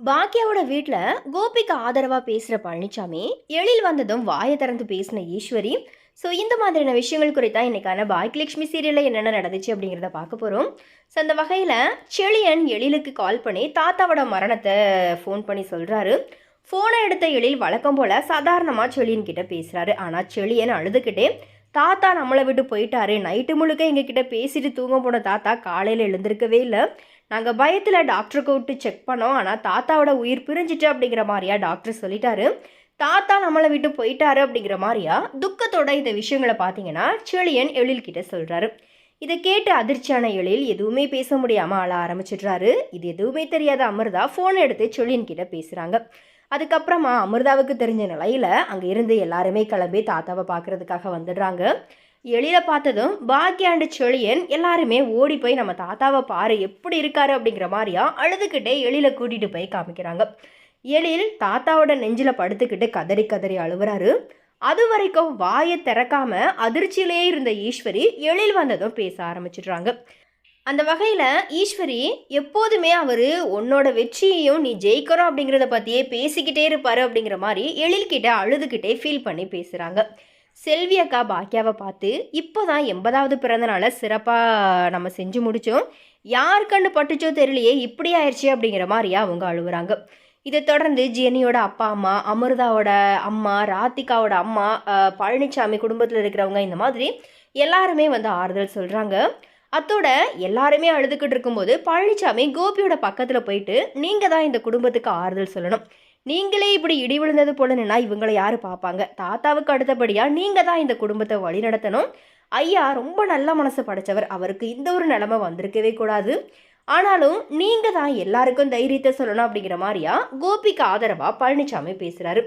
பாக்கியாவோட வீட்டில் கோபிக்கு ஆதரவாக பேசுகிற பழனிசாமி எழில் வந்ததும் வாயை திறந்து பேசின ஈஸ்வரி ஸோ இந்த மாதிரியான விஷயங்கள் குறித்தா இன்னைக்கான பாக்கியலட்சுமி சீரியலில் என்னென்ன நடந்துச்சு அப்படிங்கிறத பார்க்க போகிறோம் ஸோ அந்த வகையில் செழியன் எழிலுக்கு கால் பண்ணி தாத்தாவோட மரணத்தை ஃபோன் பண்ணி சொல்கிறாரு ஃபோனை எடுத்த எழில் வழக்கம் போல் சாதாரணமாக செளியன் கிட்டே பேசுகிறாரு ஆனால் செழியன் அழுதுகிட்டே தாத்தா நம்மளை விட்டு போயிட்டாரு. நைட்டு முழுக்க எங்ககிட்ட பேசிட்டு தூங்க போன தாத்தா காலையில் எழுந்திருக்கவே இல்லை. நாங்கள் பயத்தில் டாக்டருக்கு விட்டு செக் பண்ணோம். ஆனால் தாத்தாவோட உயிர் பிரிஞ்சிட்டு அப்படிங்கிற மாதிரியா டாக்டர் சொல்லிட்டாரு. தாத்தா நம்மளை விட்டு போயிட்டாரு அப்படிங்கிற மாதிரியா துக்கத்தோட இந்த விஷயங்களை பார்த்தீங்கன்னா செழியன் எழில் கிட்ட சொல்கிறாரு இதை கேட்டு அதிர்ச்சியான எழில் எதுவுமே பேச முடியாமல் ஆள ஆரம்பிச்சிடுறாரு. இது எதுவுமே தெரியாத அமிர்தா ஃபோன் எடுத்து செழியன் கிட்ட பேசுகிறாங்க அதுக்கப்புறமா அமிர்தாவுக்கு தெரிஞ்ச நிலையில் அங்கே இருந்து எல்லாருமே கிளம்பி தாத்தாவை பார்க்கறதுக்காக வந்துடுறாங்க. எழில பார்த்ததும் பாக்கியாண்டு செழியன் எல்லாருமே ஓடி போய் நம்ம தாத்தாவை பாரு எப்படி இருக்காரு அப்படிங்கிற மாதிரியா அழுதுகிட்டே எழில கூட்டிட்டு போய் காமிக்கிறாங்க. எழில் தாத்தாவோட நெஞ்சில படுத்துக்கிட்டு கதறி கதறி அழுவுறாரு. அது வரைக்கும் வாயை திறக்காம அதிர்ச்சியிலே இருந்த ஈஸ்வரி எழில் வந்ததும் பேச ஆரம்பிச்சிடுறாங்க. அந்த வகையில் ஈஸ்வரி எப்போதுமே அவர் உன்னோட வெற்றியையும் நீ ஜெயிக்கிறோம் அப்படிங்கிறத பற்றியே பேசிக்கிட்டே இருப்பார் அப்படிங்கிற மாதிரி எழில்கிட்ட அழுதுகிட்டே ஃபீல் பண்ணி பேசுகிறாங்க செல்வி அக்கா பாக்கியாவை பார்த்து இப்போ தான் எண்பதாவது பிறந்தநாளை சிறப்பாக நம்ம செஞ்சு முடித்தோம் யார் கண்டு பட்டுச்சோ தெரியலையே இப்படி ஆயிடுச்சு அப்படிங்கிற மாதிரியா அவங்க அழுகுறாங்க. இதை தொடர்ந்து ஜெனியோட அப்பா அம்மா அமிர்தாவோட அம்மா ராதிகாவோட அம்மா பழனிசாமி குடும்பத்தில் இருக்கிறவங்க இந்த மாதிரி எல்லாருமே வந்து ஆறுதல் சொல்கிறாங்க அத்தோட எல்லாருமே அழுதுகிட்டு இருக்கும்போது பழனிசாமி கோபியோட பக்கத்தில் போயிட்டு நீங்கள் தான் இந்த குடும்பத்துக்கு ஆறுதல் சொல்லணும். நீங்களே இப்படி இடி விழுந்தது போல நின்னா இவங்களை யார் பார்ப்பாங்க? தாத்தாவுக்கு அடுத்தபடியாக நீங்கள் தான் இந்த குடும்பத்தை வழிநடத்தணும் ஐயா ரொம்ப நல்ல மனசு படைச்சவர். அவருக்கு இந்த ஒரு நிலமை வந்திருக்கவே கூடாது. ஆனாலும் நீங்கள் தான் எல்லாருக்கும் தைரியத்தை சொல்லணும் அப்படிங்கிற மாதிரியா கோபிக்கு ஆதரவாக பழனிசாமி பேசுகிறாரு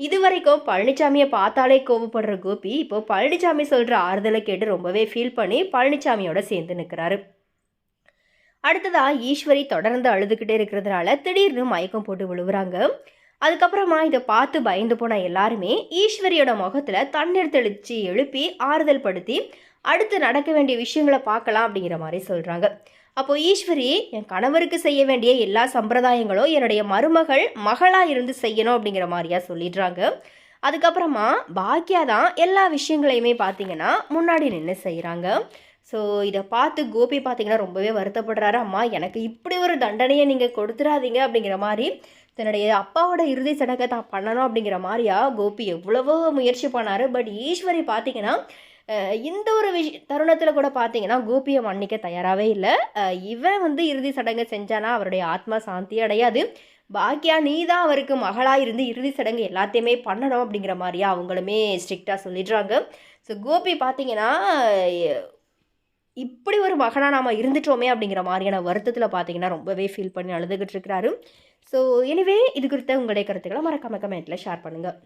இது வரைக்கும் பழனிசாமியை பார்த்தாலே கோவப்படுற கோபி இப்போ பழனிசாமி சொல்கிற ஆறுதலை கேட்டு ரொம்பவே ஃபீல் பண்ணி பழனிசாமியோட சேர்ந்து நிற்கிறாரு அடுத்ததாக ஈஸ்வரி தொடர்ந்து அழுதுகிட்டே இருக்கிறதுனால திடீர்னு மயக்கம் போட்டு விழுவுறாங்க. அதுக்கப்புறமா இதை பார்த்து பயந்து போன எல்லாருமே ஈஸ்வரியோட முகத்தில் தண்ணீர் தெளித்து எழுப்பி ஆறுதல் படுத்தி அடுத்து நடக்க வேண்டிய விஷயங்களை பார்க்கலாம் அப்படிங்கிற மாதிரி சொல்கிறாங்க அப்போது ஈஸ்வரி என் கணவருக்கு செய்ய வேண்டிய எல்லா சம்பிரதாயங்களும் என்னுடைய மருமகள் மகளாக இருந்து செய்யணும் அப்படிங்கிற மாதிரியா சொல்லிடுறாங்க. அதுக்கப்புறமா பாக்கியா தான் எல்லா விஷயங்களையுமே பார்த்தீங்கன்னா முன்னாடி நின்று செய்கிறாங்க ஸோ இதை பார்த்து கோபி பார்த்தீங்கன்னா ரொம்பவே வருத்தப்படுறாரு. அம்மா எனக்கு இப்படி ஒரு தண்டனையை நீங்கள் கொடுத்துடாதீங்க அப்படிங்கிற மாதிரி தன்னுடைய அப்பாவோட இறுதி சடங்கை தான் பண்ணணும் அப்படிங்கிற மாதிரியா? கோபி எவ்வளவோ முயற்சி பண்ணார். பட் ஈஸ்வரி பார்த்தீங்கன்னா இந்த ஒரு விஷ தருணத்தில் கூட பார்த்தீங்கன்னா கோபியை மன்னிக்க தயாராகவே இல்லை. இவன் வந்து இறுதி சடங்கை செஞ்சானா அவருடைய ஆத்மா சாந்தி அடையாது. பாக்கியா நீ தான் அவருக்கு மகளாக இருந்து இறுதி சடங்கு எல்லாத்தையுமே பண்ணணும் அப்படிங்கிற மாதிரியா அவங்களுமே ஸ்ட்ரிக்டாக சொல்லிடுறாங்க. ஸோ கோபி பார்த்தீங்கன்னா இப்படி ஒரு மகனாக நாம் இருந்துட்டோமே அப்படிங்கிற மாதிரியான வருத்தத்தில் பார்த்தீங்கன்னா ரொம்பவே ஃபீல் பண்ணி அழுதுகிட்டு இருக்கிறாரு. ஸோ எனிவே இது குறித்த உங்களுடைய கருத்துக்களை மறக்காம கமெண்ட்டில் ஷேர் பண்ணுங்கள்